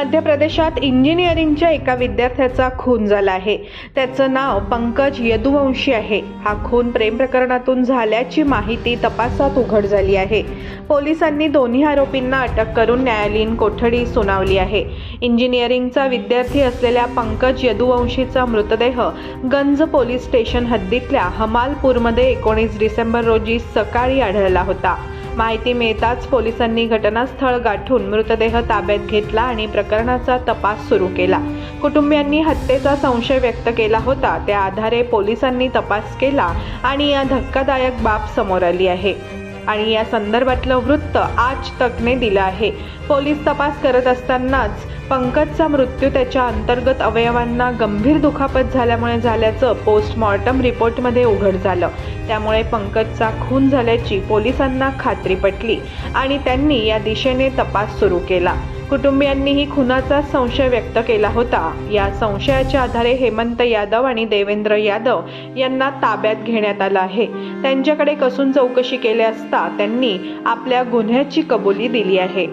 मध्य प्रदेशात इंजिनिअरिंगच्या एका विद्यार्थ्याचा खून झाला आहे. त्याचं नाव पंकज यदुवंशी आहे. हा खून प्रेम प्रकरणातून झाल्याची माहिती तपासात उघड झाली आहे. पोलिसांनी दोन्ही आरोपींना अटक करून न्यायालयीन कोठडी सुनावली आहे. इंजिनिअरिंगचा विद्यार्थी असलेल्या पंकज यदुवंशीचा मृतदेह गंज पोलीस स्टेशन हद्दीतल्या हमालपूरमध्ये एकोणीस डिसेंबर रोजी सकाळी आढळला होता. माहिती मिळताच पोलिसांनी घटनास्थळ गाठून मृतदेह ताब्यात घेतला आणि प्रकरणाचा तपास सुरू केला. कुटुंबियांनी हत्येचा संशय व्यक्त केला होता. त्या आधारे पोलिसांनी तपास केला आणि या धक्कादायक बाब समोर आली आहे. आणि या संदर्भातलं वृत्त आज तकने दिलं आहे. पोलीस तपास करत असतानाच पंकजचा मृत्यू त्याच्या अंतर्गत अवयवांना गंभीर दुखापत झाल्यामुळे झाल्याचं पोस्टमॉर्टम रिपोर्टमध्ये उघड झालं. त्यामुळे पंकजचा खून झाल्याची पोलिसांना खात्री पटली आणि त्यांनी या दिशेने तपास सुरू केला. कुटुंबियांनीही खुनाचा संशय व्यक्त केला होता. या संशयाच्या आधारे हेमंत यादव आणि देवेंद्र यादव यांना ताब्यात घेण्यात आलं आहे. त्यांच्याकडे कसून चौकशी केली असता त्यांनी आपल्या गुन्ह्याची कबुली दिली आहे.